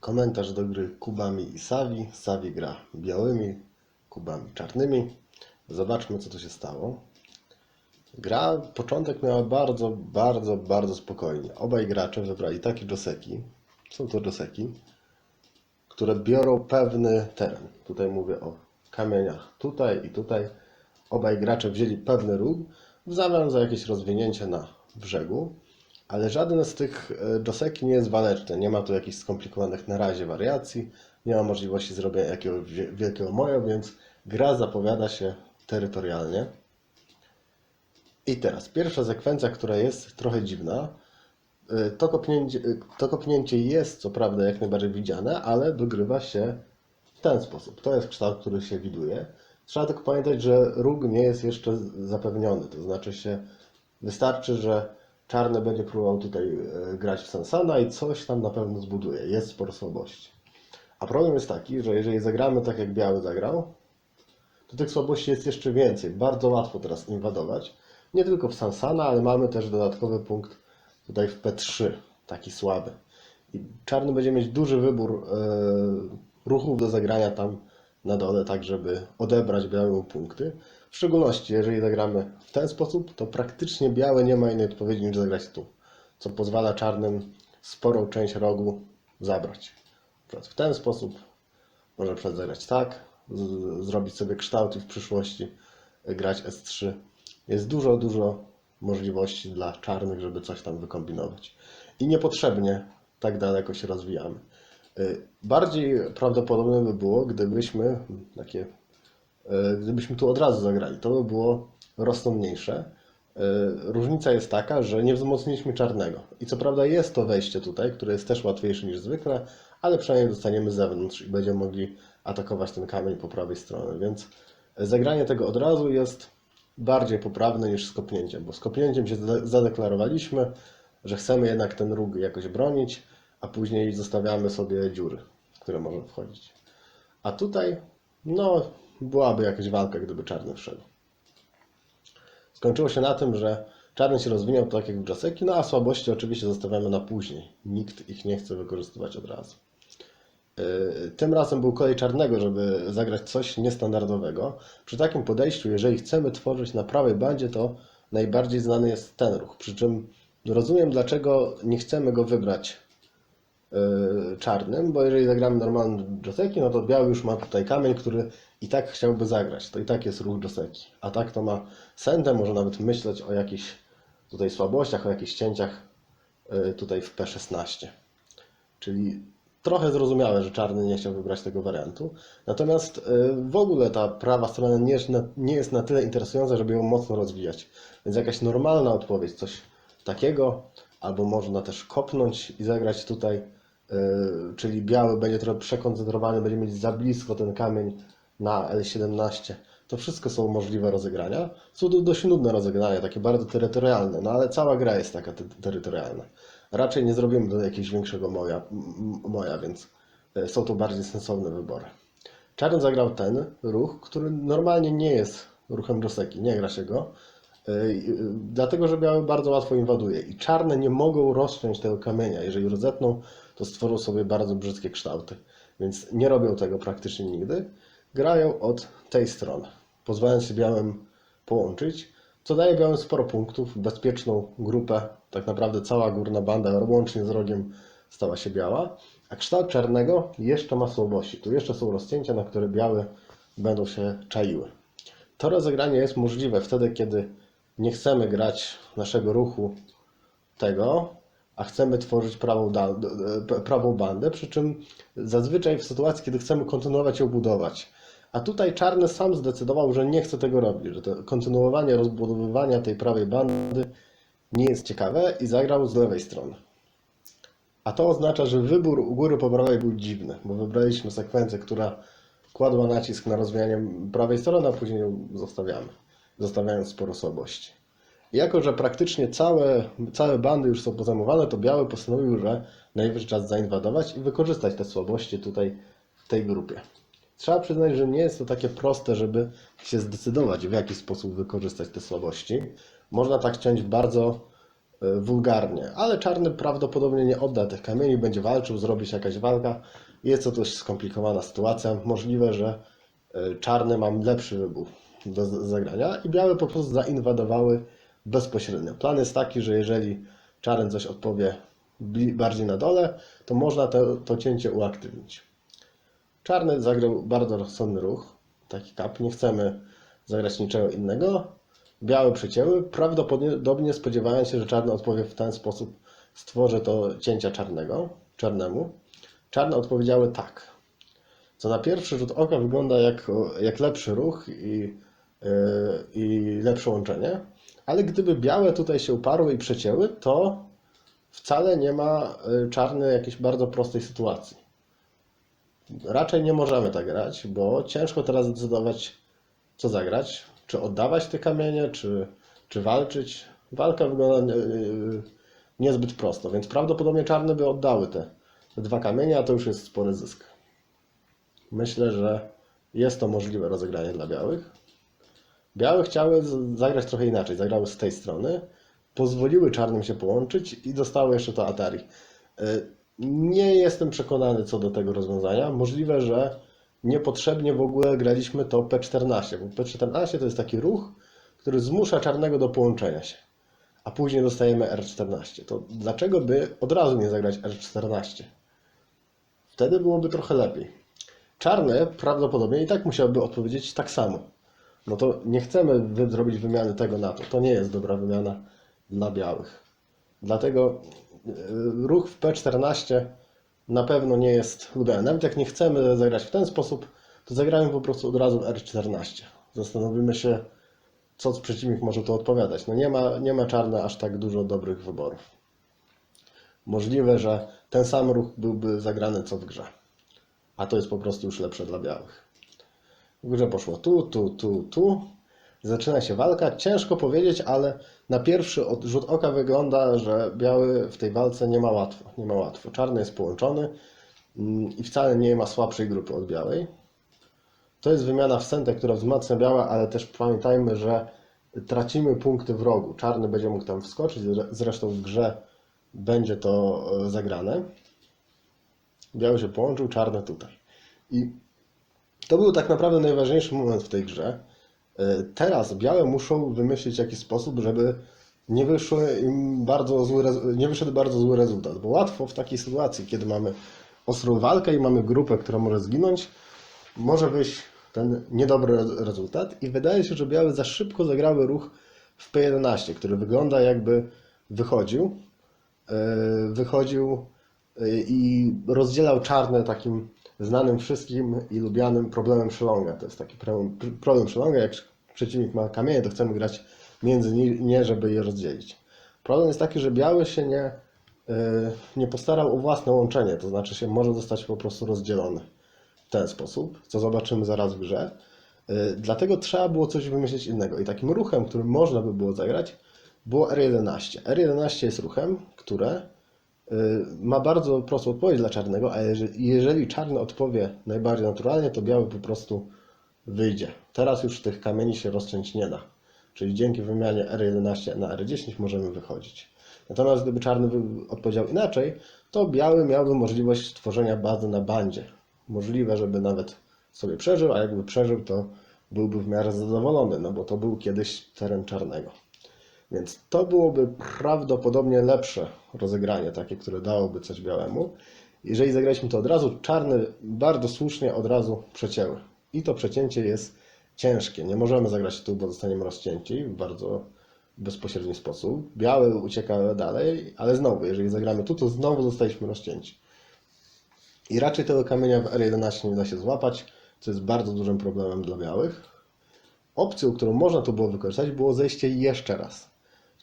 Komentarz do gry kubami i Savi. Savi gra białymi, kubami czarnymi. Zobaczmy, co tu się stało. Gra, początek miała bardzo, bardzo, bardzo spokojnie. Obaj gracze wybrali takie joseki. Są to joseki, które biorą pewny teren. Tutaj mówię o kamieniach tutaj i tutaj. Obaj gracze wzięli pewny róg w zamian za jakieś rozwinięcie na brzegu. Ale żaden z tych e, joseki nie jest waleczny. Nie ma tu jakichś skomplikowanych na razie wariacji. Nie ma możliwości zrobienia jakiegoś wie- wielkiego moja, więc gra zapowiada się terytorialnie. I teraz pierwsza sekwencja, która jest trochę dziwna. Y, To kopnięcie, to kopnięcie jest co prawda jak najbardziej widziane, ale dogrywa się w ten sposób. To jest kształt, który się widuje. Trzeba tylko pamiętać, że róg nie jest jeszcze zapewniony. To znaczy się wystarczy, że czarny będzie próbował tutaj y, grać w Sensana i coś tam na pewno zbuduje. Jest sporo słabości. A problem jest taki, że jeżeli zagramy tak jak biały zagrał, to tych słabości jest jeszcze więcej. Bardzo łatwo teraz inwadować. Nie tylko w Sansana, ale mamy też dodatkowy punkt tutaj w P3, taki słaby. I czarny będzie mieć duży wybór e, ruchów do zagrania tam na dole, tak żeby odebrać białemu punkty. W szczególności, jeżeli zagramy w ten sposób, to praktycznie białe nie ma innej odpowiedzi niż zagrać tu, co pozwala czarnym sporą część rogu zabrać. W ten sposób, może na przykład zagrać tak, zrobić sobie kształt i w przyszłości grać S3. Jest dużo, dużo możliwości dla czarnych, żeby coś tam wykombinować. I niepotrzebnie tak daleko się rozwijamy. Y, Bardziej prawdopodobne by było, gdybyśmy takie, gdybyśmy tu od razu zagrali. To by było rozsądniejsze. Y, Różnica jest taka, że nie wzmocniliśmy czarnego. I co prawda jest to wejście tutaj, które jest też łatwiejsze niż zwykle, ale przynajmniej dostaniemy zewnątrz i będziemy mogli atakować ten kamień po prawej stronie. Więc zagranie tego od razu jest bardziej poprawne niż z kopnięciem, bo z kopnięciem się zade- zadeklarowaliśmy, że chcemy jednak ten róg jakoś bronić, a później zostawiamy sobie dziury, które może wchodzić. A tutaj, no, byłaby jakaś walka, gdyby czarny wszedł. Skończyło się na tym, że czarny się rozwinął tak jak w no a słabości oczywiście zostawiamy na później. Nikt ich nie chce wykorzystywać od razu. Yy, Tym razem był kolej czarnego, żeby zagrać coś niestandardowego. Przy takim podejściu, jeżeli chcemy tworzyć na prawej bandzie, to najbardziej znany jest ten ruch. Przy czym rozumiem, dlaczego nie chcemy go wybrać czarnym, bo jeżeli zagramy normalny Joseki, no to biały już ma tutaj kamień, który i tak chciałby zagrać. To i tak jest ruch Joseki. A tak to ma sędę, może nawet myśleć o jakichś tutaj słabościach, o jakichś cięciach yy, tutaj w P16. Czyli trochę zrozumiałe, że czarny nie chciał wybrać tego wariantu. Natomiast y, w ogóle ta prawa strona nie jest, na, tyle interesująca, żeby ją mocno rozwijać. Więc jakaś normalna odpowiedź, coś takiego, albo można też kopnąć i zagrać tutaj, y, czyli biały będzie trochę przekoncentrowany, będzie mieć za blisko ten kamień na L17. To wszystko są możliwe rozegrania. Są to dość nudne rozegrania, takie bardzo terytorialne, no ale cała gra jest taka te- terytorialna. Raczej nie zrobimy do jakiegoś większego moja, moja, więc e, są to bardziej sensowne wybory. Czarny zagrał ten ruch, który normalnie nie jest ruchem Joseki, nie gra się go, e, e, dlatego że biały bardzo łatwo inwaduje i czarne nie mogą rozciąć tego kamienia. Jeżeli rozetną, to stworzą sobie bardzo brzydkie kształty, więc nie robią tego praktycznie nigdy. Grają od tej strony, pozwalając się białym połączyć, co daje białym sporo punktów, bezpieczną grupę. Tak naprawdę cała górna banda, łącznie z rogiem, stała się biała. A kształt czarnego jeszcze ma słabości. Tu jeszcze są rozcięcia, na które białe będą się czaiły. To rozegranie jest możliwe wtedy, kiedy nie chcemy grać naszego ruchu tego, a chcemy tworzyć prawą, d- prawą bandę, przy czym zazwyczaj w sytuacji, kiedy chcemy kontynuować ją budować. A tutaj Czarny sam zdecydował, że nie chce tego robić, że to kontynuowanie rozbudowywania tej prawej bandy nie jest ciekawe i zagrał z lewej strony. A to oznacza, że wybór u góry po prawej był dziwny, bo wybraliśmy sekwencję, która kładła nacisk na rozwijanie prawej strony, a później ją zostawiamy, zostawiając sporo słabości. Jako, że praktycznie całe, całe bandy już są pozajmowane, to Biały postanowił, że najwyższy czas zainwadować i wykorzystać te słabości tutaj w tej grupie. Trzeba przyznać, że nie jest to takie proste, żeby się zdecydować, w jaki sposób wykorzystać te słabości. Można tak ciąć bardzo y, wulgarnie, ale czarny prawdopodobnie nie odda tych kamieni, będzie walczył, zrobi się jakaś walka. Jest to dość skomplikowana sytuacja. Możliwe, że y, czarny mam lepszy wybór do zagrania i białe po prostu zainwadowały bezpośrednio. Plan jest taki, że jeżeli czarny coś odpowie bardziej na dole, to można to, to cięcie uaktywnić. Czarny zagrał bardzo rozsądny ruch, taki kap. Nie chcemy zagrać niczego innego. Białe przycięły, prawdopodobnie spodziewając się, że czarny odpowie w ten sposób, stworzy to cięcia czarnego, czarnemu. Czarne odpowiedziały tak. Co na pierwszy rzut oka wygląda jak, jak lepszy ruch i, yy, i lepsze łączenie, ale gdyby białe tutaj się uparły i przecięły, to wcale nie ma y, czarny jakiejś bardzo prostej sytuacji. Raczej nie możemy tak grać, bo ciężko teraz zdecydować, co zagrać. Czy oddawać te kamienie, czy, czy walczyć. Walka wygląda nie- nie- niezbyt prosto, więc prawdopodobnie czarne by oddały te, te dwa kamienie, a to już jest spory zysk. Myślę, że jest to możliwe rozegranie dla białych. Białe chciały zagrać trochę inaczej. Zagrały z tej strony, pozwoliły czarnym się połączyć i dostały jeszcze to Atari. Y, Nie jestem przekonany co do tego rozwiązania. Możliwe, że niepotrzebnie w ogóle graliśmy to P14, bo P14 to jest taki ruch, który zmusza czarnego do połączenia się, a później dostajemy R14. To dlaczego by od razu nie zagrać R14? Wtedy byłoby trochę lepiej. Czarny prawdopodobnie i tak musiałby odpowiedzieć tak samo. No to nie chcemy zrobić wymiany tego na to. To nie jest dobra wymiana dla białych. Dlatego y, ruch w P14 na pewno nie jest udany. Nawet jak nie chcemy zagrać w ten sposób, to zagramy po prostu od razu w R14. Zastanowimy się, co przeciwnik może tu odpowiadać. No nie ma, nie ma czarne aż tak dużo dobrych wyborów. Możliwe, że ten sam ruch byłby zagrany co w grze. A to jest po prostu już lepsze dla białych. W grze poszło tu, tu, tu, tu. Zaczyna się walka. Ciężko powiedzieć, ale na pierwszy rzut oka wygląda, że biały w tej walce nie ma łatwo. Nie ma łatwo. Czarny jest połączony mm, i wcale nie ma słabszej grupy od białej. To jest wymiana w sentę, która wzmacnia białe, ale też pamiętajmy, że tracimy punkty w rogu. Czarny będzie mógł tam wskoczyć, zre- zresztą w grze będzie to e, zagrane. Biały się połączył, czarny tutaj. I to był tak naprawdę najważniejszy moment w tej grze. E, Teraz białe muszą wymyślić jakiś sposób, żeby nie, wyszły im bardzo zły, nie wyszedł bardzo zły rezultat. Bo łatwo w takiej sytuacji, kiedy mamy ostrą walkę i mamy grupę, która może zginąć, może wyjść ten niedobry re- rezultat. I wydaje się, że białe za szybko zagrały ruch w P11, który wygląda jakby wychodził. e, Wychodził e, i rozdzielał czarne takim znanym wszystkim i lubianym problemem Szylonga. To jest taki problem, problem jak przeciwnik ma kamienie, to chcemy grać między ni- nie, żeby je rozdzielić. Problem jest taki, że biały się nie, y, nie postarał o własne łączenie, to znaczy się może zostać po prostu rozdzielony w ten sposób, co zobaczymy zaraz w grze. Y, Dlatego trzeba było coś wymyślić innego. I takim ruchem, którym można by było zagrać, było R11. R11 jest ruchem, które ma bardzo prostą odpowiedź dla czarnego, a jeżeli, czarny odpowie najbardziej naturalnie, to biały po prostu wyjdzie. Teraz już tych kamieni się rozciąć nie da. Czyli dzięki wymianie R11 na R10 możemy wychodzić. Natomiast gdyby czarny odpowiedział inaczej, to biały miałby możliwość tworzenia bazy na bandzie. Możliwe, żeby nawet sobie przeżył, a jakby przeżył, to byłby w miarę zadowolony, no bo to był kiedyś teren czarnego. Więc to byłoby prawdopodobnie lepsze rozegranie, takie, które dałoby coś białemu. Jeżeli zagraliśmy to od razu, czarny bardzo słusznie od razu przecięły. I to przecięcie jest ciężkie. Nie możemy zagrać tu, bo zostaniemy rozcięci w bardzo bezpośredni sposób. Biały ucieka dalej, ale znowu, jeżeli zagramy tu, to znowu zostaliśmy rozcięci. I raczej tego kamienia w R11 nie da się złapać, co jest bardzo dużym problemem dla białych. Opcją, którą można tu było wykorzystać, było zejście jeszcze raz.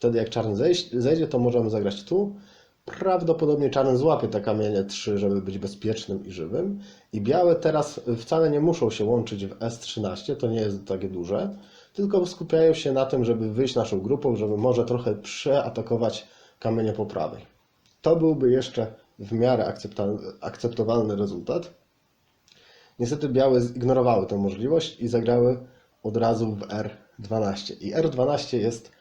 Wtedy jak czarny zejdzie, to możemy zagrać tu. Prawdopodobnie czarny złapie te kamienie 3, żeby być bezpiecznym i żywym. I białe teraz wcale nie muszą się łączyć w S13, to nie jest takie duże, tylko skupiają się na tym, żeby wyjść naszą grupą, żeby może trochę przeatakować kamienie po prawej. To byłby jeszcze w miarę akceptowalny rezultat. Niestety białe zignorowały tę możliwość i zagrały od razu w R12. I R12 jest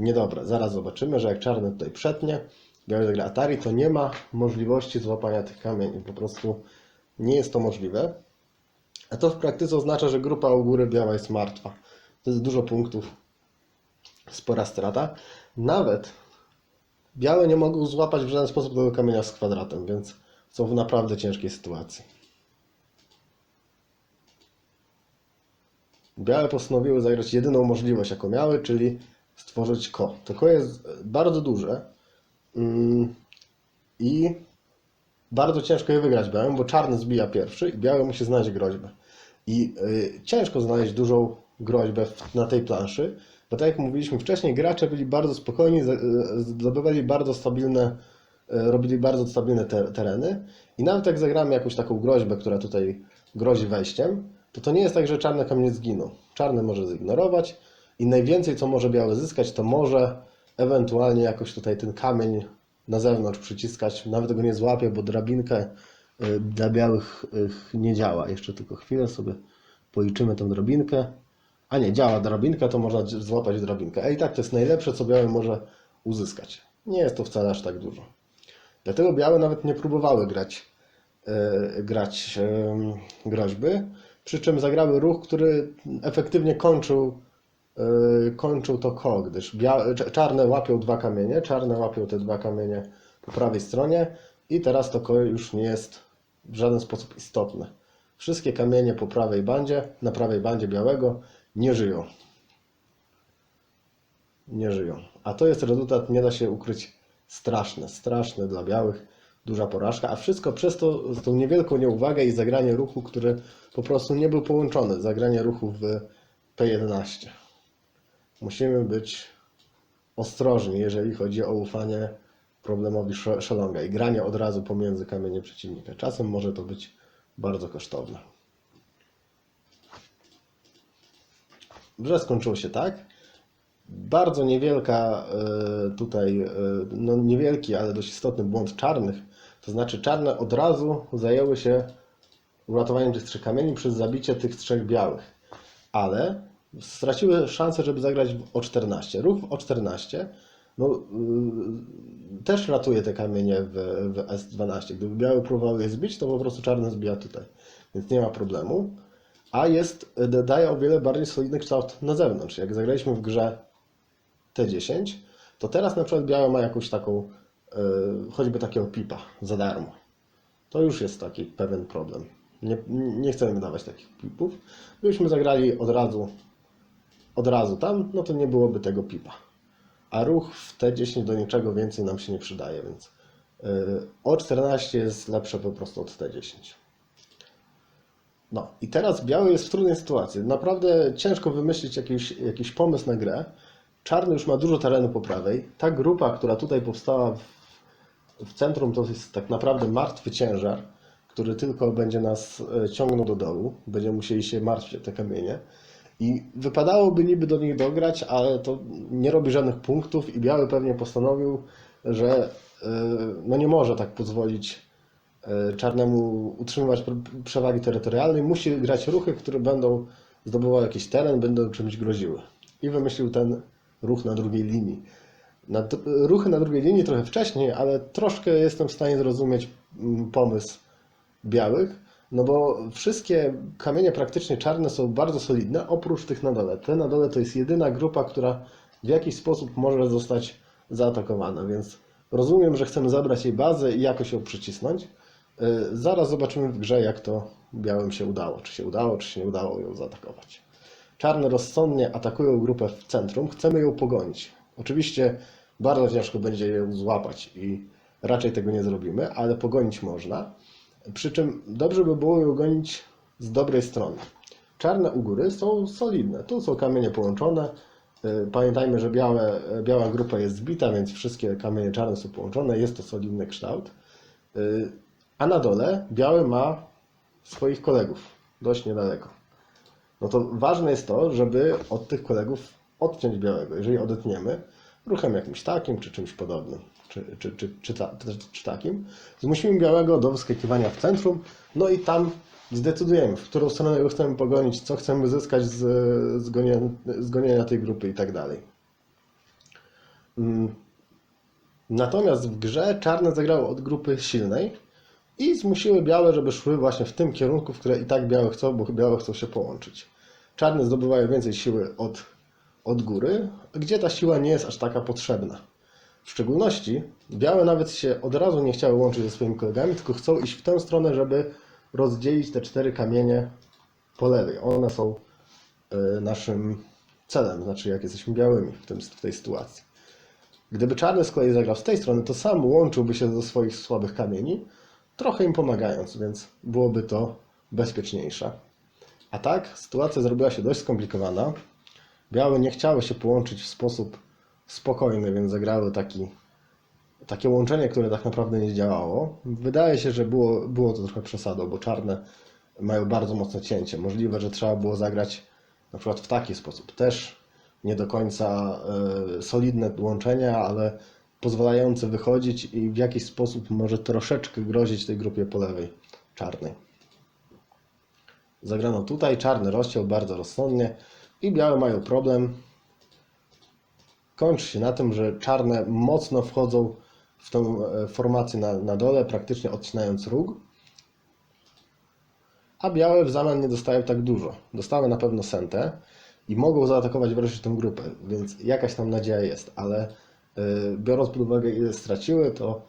Niedobre. Zaraz zobaczymy, że jak czarny tutaj przetnie, biały zagra Atari, to nie ma możliwości złapania tych kamieni. Po prostu nie jest to możliwe. A to w praktyce oznacza, że grupa u góry biała jest martwa. To jest dużo punktów, spora strata. Nawet białe nie mogą złapać w żaden sposób tego kamienia z kwadratem, więc są w naprawdę ciężkiej sytuacji. Białe postanowiły zagrać jedyną możliwość, jaką miały, czyli stworzyć ko. To ko jest bardzo duże mm, i bardzo ciężko je wygrać białym, bo czarny zbija pierwszy i biały musi znaleźć groźbę. I y, ciężko znaleźć dużą groźbę na tej planszy, bo tak jak mówiliśmy wcześniej, gracze byli bardzo spokojni, zdobywali bardzo stabilne, y, robili bardzo stabilne te, tereny i nawet jak zagramy jakąś taką groźbę, która tutaj grozi wejściem, to to nie jest tak, że czarne kamienie zginą. Czarny może zignorować i najwięcej, co może biały zyskać, to może ewentualnie jakoś tutaj ten kamień na zewnątrz przyciskać. Nawet go nie złapie, bo drabinkę y, dla białych nie działa. Jeszcze tylko chwilę sobie policzymy tę drabinkę. A nie, działa drabinka, to można złapać drabinkę. A i tak to jest najlepsze, co biały może uzyskać. Nie jest to wcale aż tak dużo. Dlatego białe nawet nie próbowały grać, e, grać em, groźby, przy czym zagrały ruch, który efektywnie kończył, kończył to ko, gdyż czarne łapią dwa kamienie, czarne łapią te dwa kamienie po prawej stronie i teraz to ko już nie jest w żaden sposób istotne. Wszystkie kamienie po prawej bandzie, na prawej bandzie białego nie żyją. Nie żyją. A to jest rezultat, nie da się ukryć, straszny, straszny dla białych, duża porażka, a wszystko przez to, tą niewielką nieuwagę i zagranie ruchu, który po prostu nie był połączony, zagranie ruchu w P11. Musimy być ostrożni, jeżeli chodzi o ufanie problemowi sz- szalonga i granie od razu pomiędzy kamienie przeciwnika. Czasem może to być bardzo kosztowne. Grze skończyło się tak. Bardzo niewielka e, tutaj, e, no niewielki, ale dość istotny błąd czarnych. To znaczy czarne od razu zajęły się uratowaniem tych trzech kamieni przez zabicie tych trzech białych. Ale straciły szansę, żeby zagrać w O14. Ruch w O14 no, y, też ratuje te kamienie w, w S12. Gdyby białe próbowały je zbić, to po prostu czarne zbija tutaj. Więc nie ma problemu. A jest, daje o wiele bardziej solidny kształt na zewnątrz. Jak zagraliśmy w grze T10, to teraz na przykład białe ma jakąś taką, y, choćby takiego pipa za darmo. To już jest taki pewien problem. Nie, nie chcemy dawać takich pipów. Gdybyśmy zagrali od razu, od razu tam, no to nie byłoby tego pipa. A ruch w T10 do niczego więcej nam się nie przydaje, więc y, O14 jest lepsze po prostu od T10. No i teraz biały jest w trudnej sytuacji. Naprawdę ciężko wymyślić jakiś, jakiś pomysł na grę. Czarny już ma dużo terenu po prawej. Ta grupa, która tutaj powstała w, w centrum, to jest tak naprawdę martwy ciężar, który tylko będzie nas e, ciągnął do dołu. Będziemy musieli się martwić o te kamienie. I wypadałoby niby do nich dograć, ale to nie robi żadnych punktów i biały pewnie postanowił, że e, no nie może tak pozwolić e, czarnemu utrzymywać pr- przewagi terytorialnej, musi grać ruchy, które będą zdobywały jakiś teren, będą czymś groziły. I wymyślił ten ruch na drugiej linii. Na, ruchy na drugiej linii trochę wcześniej, ale troszkę jestem w stanie zrozumieć mm, pomysł białych, no bo wszystkie kamienie praktycznie czarne są bardzo solidne, oprócz tych na dole. Te na dole to jest jedyna grupa, która w jakiś sposób może zostać zaatakowana, więc rozumiem, że chcemy zabrać jej bazę i jakoś ją przycisnąć. Yy, Zaraz zobaczymy w grze, jak to białym się udało. Czy się udało, czy się nie udało ją zaatakować. Czarne rozsądnie atakują grupę w centrum, chcemy ją pogonić. Oczywiście bardzo ciężko będzie ją złapać i raczej tego nie zrobimy, ale pogonić można. Przy czym dobrze by było ją gonić z dobrej strony. Czarne u góry są solidne. Tu są kamienie połączone. Y, Pamiętajmy, że białe, biała grupa jest zbita, więc wszystkie kamienie czarne są połączone. Jest to solidny kształt. Y, A na dole biały ma swoich kolegów dość niedaleko. No to ważne jest to, żeby od tych kolegów odciąć białego. Jeżeli odetniemy ruchem jakimś takim, czy czymś podobnym, czy, czy, czy, czy, czy, takim, zmusimy białego do wyskakiwania w centrum, no i tam zdecydujemy, w którą stronę go chcemy pogonić, co chcemy zyskać z, z, gonienia, z gonienia tej grupy i tak dalej. Mm. Natomiast w grze czarne zagrały od grupy silnej i zmusiły białe, żeby szły właśnie w tym kierunku, w które i tak białe chcą, bo białe chcą się połączyć. Czarne zdobywają więcej siły od, od góry, gdzie ta siła nie jest aż taka potrzebna. W szczególności białe nawet się od razu nie chciały łączyć ze swoimi kolegami, tylko chcą iść w tę stronę, żeby rozdzielić te cztery kamienie po lewej. One są y, naszym celem, znaczy jak jesteśmy białymi w, tym, w tej sytuacji. Gdyby czarny z kolei zagrał z tej strony, to sam łączyłby się do swoich słabych kamieni, trochę im pomagając, więc byłoby to bezpieczniejsze. A tak, sytuacja zrobiła się dość skomplikowana. Białe nie chciały się połączyć w sposób spokojny, więc zagrały taki, takie łączenie, które tak naprawdę nie działało. Wydaje się, że było, było to trochę przesadą, bo czarne mają bardzo mocne cięcie. Możliwe, że trzeba było zagrać na przykład w taki sposób. Też nie do końca e, solidne łączenia, ale pozwalające wychodzić i w jakiś sposób może troszeczkę grozić tej grupie po lewej, czarnej. Zagrano tutaj, czarny rozciął bardzo rozsądnie i białe mają problem. Kończy się na tym, że czarne mocno wchodzą w tą e, formację na, na dole, praktycznie odcinając róg. A białe w zamian nie dostają tak dużo. Dostały na pewno sentę i mogą zaatakować wreszcie tę grupę, więc jakaś tam nadzieja jest, ale y, biorąc pod uwagę ile straciły, to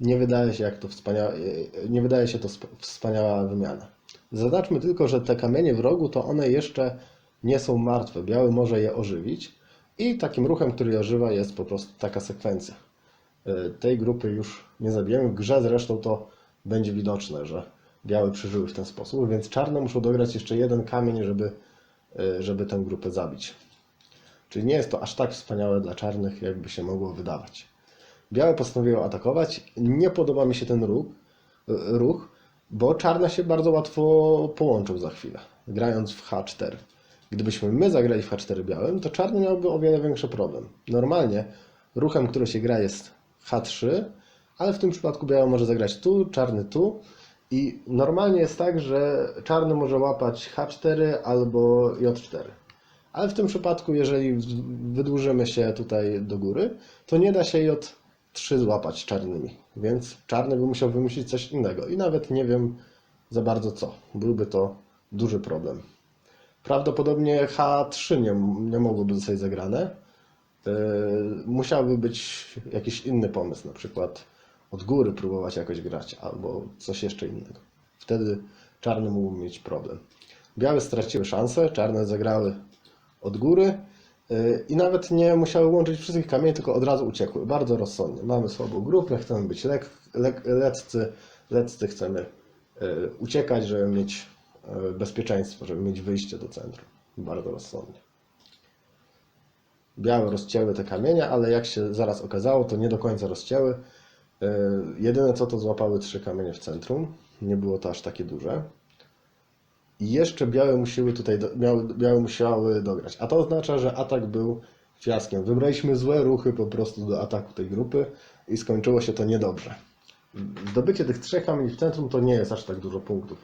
nie wydaje się, jak to wspaniała, y, nie wydaje się to sp- wspaniała wymiana. Zaznaczmy tylko, że te kamienie w rogu to one jeszcze nie są martwe. Biały może je ożywić i takim ruchem, który je ożywa jest po prostu taka sekwencja. Y, Tej grupy już nie zabijemy. W grze zresztą to będzie widoczne, że białe przeżyły w ten sposób, więc czarne muszą dograć jeszcze jeden kamień, żeby y, żeby tę grupę zabić. Czyli nie jest to aż tak wspaniałe dla czarnych, jakby się mogło wydawać. Białe postanowiły atakować. Nie podoba mi się ten ruch, y, ruch, bo czarne się bardzo łatwo połączą za chwilę, grając w H4. Gdybyśmy my zagrali w H4 białym, to czarny miałby o wiele większy problem. Normalnie ruchem, który się gra jest H3, ale w tym przypadku biały może zagrać tu, czarny tu i normalnie jest tak, że czarny może łapać H4 albo J4. Ale w tym przypadku, jeżeli wydłużymy się tutaj do góry, to nie da się J3 złapać czarnymi. Więc czarny by musiał wymyślić coś innego. I nawet nie wiem za bardzo co. Byłby to duży problem. Prawdopodobnie H3 nie, nie mogłoby zostać zagrane. Yy, musiałby być jakiś inny pomysł, na przykład od góry próbować jakoś grać, albo coś jeszcze innego. Wtedy czarny mógł mieć problem. Białe straciły szansę, czarne zagrały od góry yy, i nawet nie musiały łączyć wszystkich kamieni, tylko od razu uciekły. Bardzo rozsądnie. Mamy słabą grupę, chcemy być leccy, leccy chcemy yy, uciekać, żeby mieć bezpieczeństwo, żeby mieć wyjście do centrum. Bardzo rozsądnie. Białe rozcięły te kamienie, ale jak się zaraz okazało, to nie do końca rozcięły. Yy, Jedyne co to złapały trzy kamienie w centrum. Nie było to aż takie duże. I jeszcze białe musiały tutaj miały, białe musiały dograć. A to oznacza, że atak był fiaskiem. Wybraliśmy złe ruchy po prostu do ataku tej grupy i skończyło się to niedobrze. Zdobycie tych trzech kamieni w centrum to nie jest aż tak dużo punktów,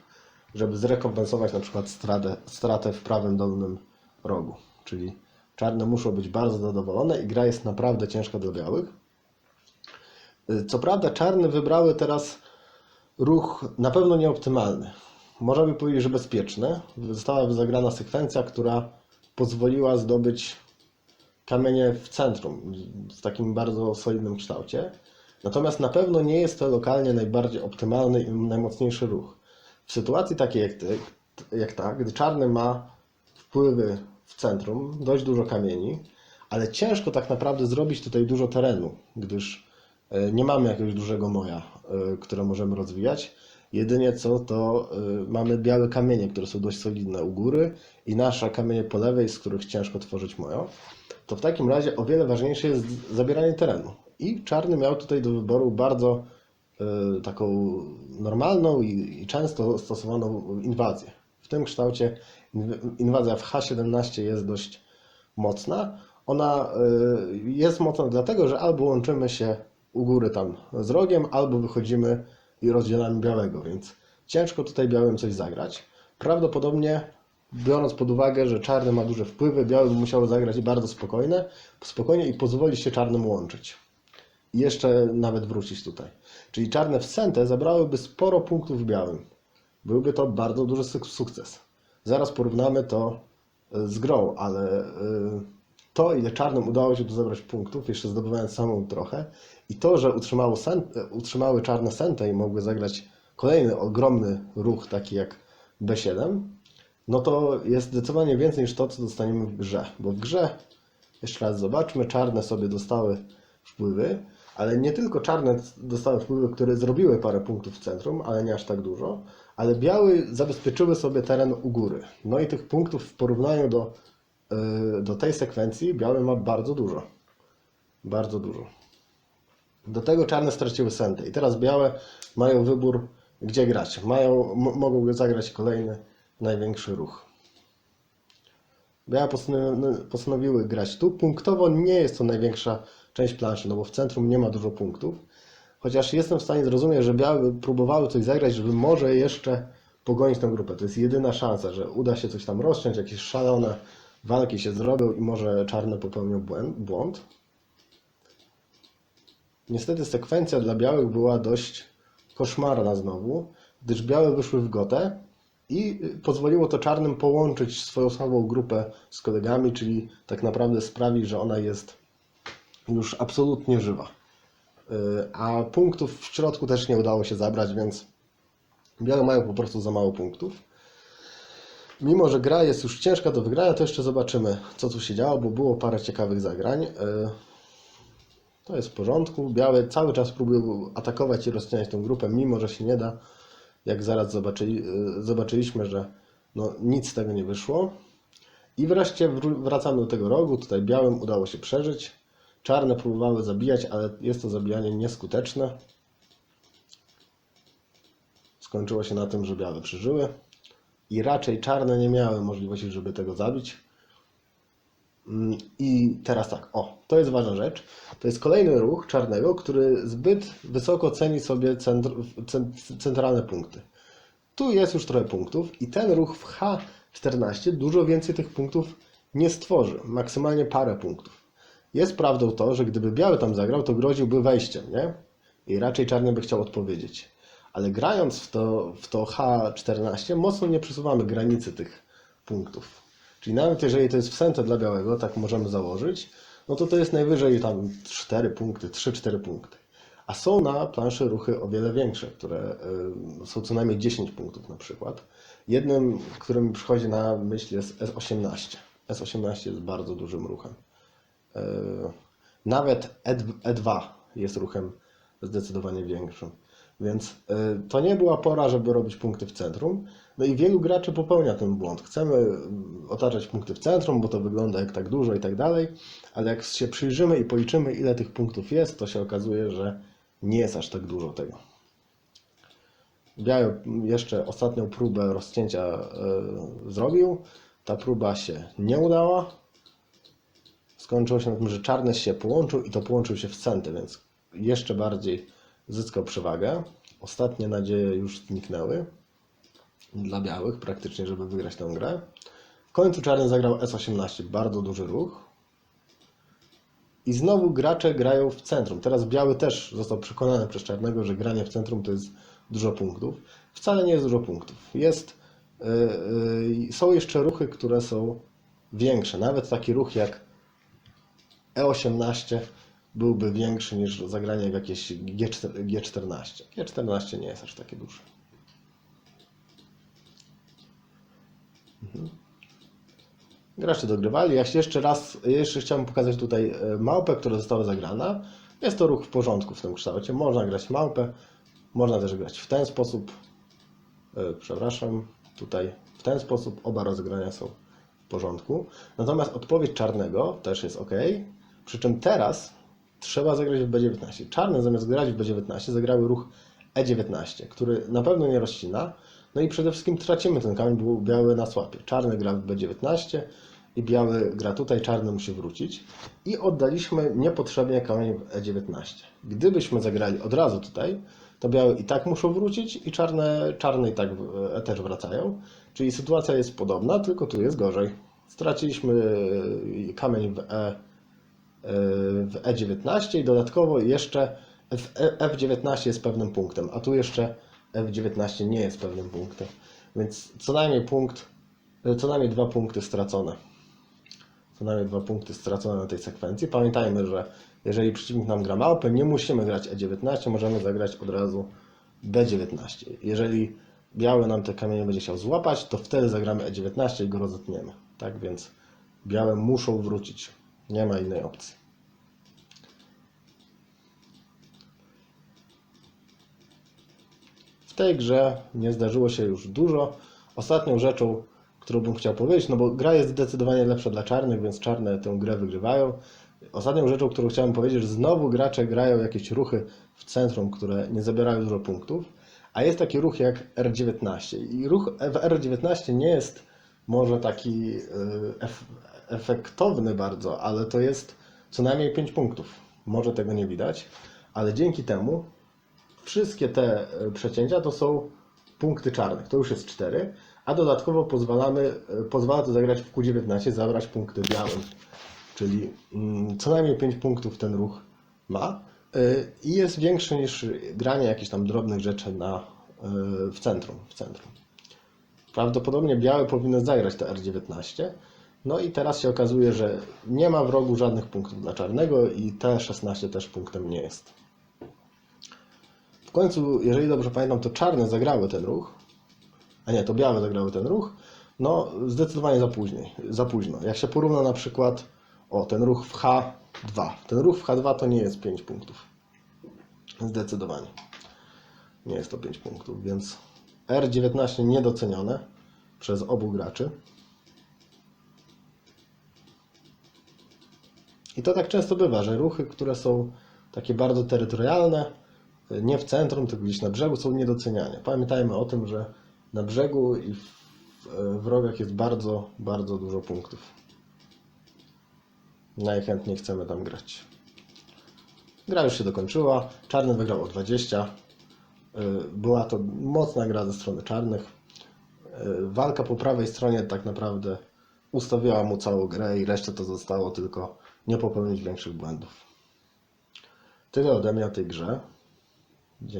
żeby zrekompensować na przykład stratę, stratę w prawym dolnym rogu. Czyli czarne muszą być bardzo zadowolone i gra jest naprawdę ciężka dla białych. Co prawda czarne wybrały teraz ruch na pewno nieoptymalny. Można by powiedzieć, że bezpieczny. Została zagrana sekwencja, która pozwoliła zdobyć kamienie w centrum w takim bardzo solidnym kształcie. Natomiast na pewno nie jest to lokalnie najbardziej optymalny i najmocniejszy ruch. W sytuacji takiej jak, ty, jak ta, gdy czarny ma wpływy w centrum, dość dużo kamieni, ale ciężko tak naprawdę zrobić tutaj dużo terenu, gdyż e, nie mamy jakiegoś dużego moja, e, które możemy rozwijać. Jedynie co to e, mamy białe kamienie, które są dość solidne u góry i nasze kamienie po lewej, z których ciężko tworzyć mojo. To w takim razie o wiele ważniejsze jest zabieranie terenu. I czarny miał tutaj do wyboru bardzo taką normalną i, często stosowaną inwazję. W tym kształcie inw- inwazja w H17 jest dość mocna. Ona y, jest mocna dlatego, że albo łączymy się u góry tam z rogiem, albo wychodzimy i rozdzielamy białego, więc ciężko tutaj białym coś zagrać. Prawdopodobnie biorąc pod uwagę, że czarny ma duże wpływy, białe by musiało zagrać bardzo spokojne, spokojnie i pozwolić się czarnym łączyć. Jeszcze nawet wrócić tutaj. Czyli czarne w centę zabrałyby sporo punktów białym. Byłby to bardzo duży suk- sukces. Zaraz porównamy to y, z grą, ale y, to, ile czarnym udało się tu zebrać punktów, jeszcze zdobywając samą trochę, i to, że utrzymało sen, y, utrzymały czarne sentę i mogły zagrać kolejny ogromny ruch, taki jak B7, no to jest zdecydowanie więcej niż to, co dostaniemy w grze. Bo w grze, jeszcze raz zobaczmy, czarne sobie dostały wpływy, ale nie tylko czarne dostały wpływy, które zrobiły parę punktów w centrum, ale nie aż tak dużo, ale białe zabezpieczyły sobie teren u góry. No i tych punktów w porównaniu do, yy, do tej sekwencji biały ma bardzo dużo. Bardzo dużo. Do tego czarne straciły sentę i teraz białe mają wybór, gdzie grać. Mają, mogą zagrać kolejny największy ruch. Białe postanowi- postanowiły grać tu. Punktowo nie jest to największa część planszy, no bo w centrum nie ma dużo punktów. Chociaż jestem w stanie zrozumieć, że białe próbowały coś zagrać, żeby może jeszcze pogonić tę grupę. To jest jedyna szansa, że uda się coś tam rozciąć, jakieś szalone walki się zrobią i może czarne popełnią błąd. Niestety sekwencja dla białych była dość koszmarna znowu, gdyż białe wyszły w gotę i pozwoliło to czarnym połączyć swoją słabą grupę z kolegami, czyli tak naprawdę sprawi, że ona jest już absolutnie żywa. Y, A punktów w środku też nie udało się zabrać, więc białe mają po prostu za mało punktów. Mimo, że gra jest już ciężka do wygrania, to jeszcze zobaczymy, co tu się działo, bo było parę ciekawych zagrań. Y, To jest w porządku. Białe cały czas próbują atakować i rozcinać tę grupę, mimo że się nie da. Jak zaraz zobaczyli, y, zobaczyliśmy, że no, nic z tego nie wyszło. I wreszcie wracamy do tego rogu. Tutaj białym udało się przeżyć. Czarne próbowały zabijać, ale jest to zabijanie nieskuteczne. Skończyło się na tym, że białe przeżyły. I raczej czarne nie miały możliwości, żeby tego zabić. Mm, I teraz tak, o, to jest ważna rzecz. To jest kolejny ruch czarnego, który zbyt wysoko ceni sobie centr, cen, centralne punkty. Tu jest już trochę punktów i ten ruch w H14 dużo więcej tych punktów nie stworzy. Maksymalnie parę punktów. Jest prawdą to, że gdyby biały tam zagrał, to groziłby wejściem, nie? I raczej czarny by chciał odpowiedzieć. Ale grając w to, w to H14 mocno nie przesuwamy granicy tych punktów. Czyli nawet jeżeli to jest w centrum dla białego, tak możemy założyć, no to to jest najwyżej tam 4 punkty, 3-4 punkty. A są na planszy ruchy o wiele większe, które y, są co najmniej 10 punktów na przykład. Jednym, którym mi przychodzi na myśl jest S18. S18 jest bardzo dużym ruchem. Y, Nawet E E2 jest ruchem zdecydowanie większym. Więc y, to nie była pora, żeby robić punkty w centrum. No i wielu graczy popełnia ten błąd. Chcemy mm, otaczać punkty w centrum, bo to wygląda jak tak dużo i tak dalej, ale jak się przyjrzymy i policzymy, ile tych punktów jest, to się okazuje, że nie jest aż tak dużo tego. Biały jeszcze ostatnią próbę rozcięcia zrobił. Ta próba się nie udała. Skończyło się na tym, że czarny się połączył i to połączył się w centy, więc jeszcze bardziej zyskał przewagę. Ostatnie nadzieje już zniknęły dla białych praktycznie, żeby wygrać tę grę. W końcu czarny zagrał S18, bardzo duży ruch. I znowu gracze grają w centrum. Teraz biały też został przekonany przez czarnego, że granie w centrum to jest dużo punktów. Wcale nie jest dużo punktów. Jest, yy, yy, są jeszcze ruchy, które są większe. Nawet taki ruch jak E18 byłby większy niż zagranie w jakieś G4, G14. G14 nie jest aż takie duże. Mhm. Gracze dogrywali. Jak się jeszcze raz, jeszcze chciałem pokazać tutaj e, małpę, która została zagrana. Jest to ruch w porządku w tym kształcie. Można grać małpę, można też grać w ten sposób. E, Przepraszam, tutaj w ten sposób oba rozegrania są w porządku. Natomiast odpowiedź czarnego też jest ok. Przy czym teraz trzeba zagrać w B19. Czarne zamiast grać w B19 zagrały ruch E19, który na pewno nie rozcina. No i przede wszystkim tracimy ten kamień, bo biały na słapie. Czarny gra w B19 i biały gra tutaj, czarny musi wrócić. I oddaliśmy niepotrzebnie kamień w E19. Gdybyśmy zagrali od razu tutaj, to białe i tak muszą wrócić i czarne, czarne i tak e, też wracają. Czyli sytuacja jest podobna, tylko tu jest gorzej. Straciliśmy e, kamień w, e, e, w E19 i dodatkowo jeszcze E- F19 jest pewnym punktem, a tu jeszcze F19 nie jest pewnym punktem. Więc co najmniej punkt, e, co najmniej dwa punkty stracone. Co najmniej dwa punkty stracone na tej sekwencji. Pamiętajmy, że jeżeli przeciwnik nam gra małpę, nie musimy grać E19, możemy zagrać od razu B19. Jeżeli biały nam te kamienie będzie chciał złapać, to wtedy zagramy E19 i go rozetniemy. Tak więc białe muszą wrócić. Nie ma innej opcji. W tej grze nie zdarzyło się już dużo. Ostatnią rzeczą, którą bym chciał powiedzieć, no bo gra jest zdecydowanie lepsza dla czarnych, więc czarne tę grę wygrywają. Ostatnią rzeczą, którą chciałem powiedzieć, że znowu gracze grają jakieś ruchy w centrum, które nie zabierają dużo punktów, a jest taki ruch jak R19. I ruch w R19 nie jest może taki y, ef efektowny bardzo, ale to jest co najmniej 5 punktów. Może tego nie widać, ale dzięki temu wszystkie te e, przecięcia to są punkty czarnych, to już jest 4, a dodatkowo pozwalamy, e, pozwala to zagrać w Q19, zabrać punkty białym, czyli mm, co najmniej 5 punktów ten ruch ma i jest większy niż granie jakichś tam drobnych rzeczy na, w centrum. W centrum. Prawdopodobnie białe powinny zagrać te R19, no i teraz się okazuje, że nie ma w rogu żadnych punktów dla czarnego i T16 też punktem nie jest. W końcu, jeżeli dobrze pamiętam, to czarne zagrały ten ruch, a nie, to białe zagrały ten ruch, no zdecydowanie za później, za późno. Jak się porówna na przykład, o, ten ruch w H2. Ten ruch w H2 to nie jest 5 punktów. Zdecydowanie. Nie jest to 5 punktów, więc R19 niedocenione przez obu graczy. I to tak często bywa, że ruchy, które są takie bardzo terytorialne, nie w centrum, tylko gdzieś na brzegu, są niedoceniane. Pamiętajmy o tym, że na brzegu i w, w rogach jest bardzo, bardzo dużo punktów. Najchętniej chcemy tam grać. Gra już się dokończyła. Czarny wygrał o 20. Y, Była to mocna gra ze strony czarnych. Y, Walka po prawej stronie tak naprawdę ustawiała mu całą grę i resztę to zostało tylko nie popełnić większych błędów. Tyle ode mnie o tej grze.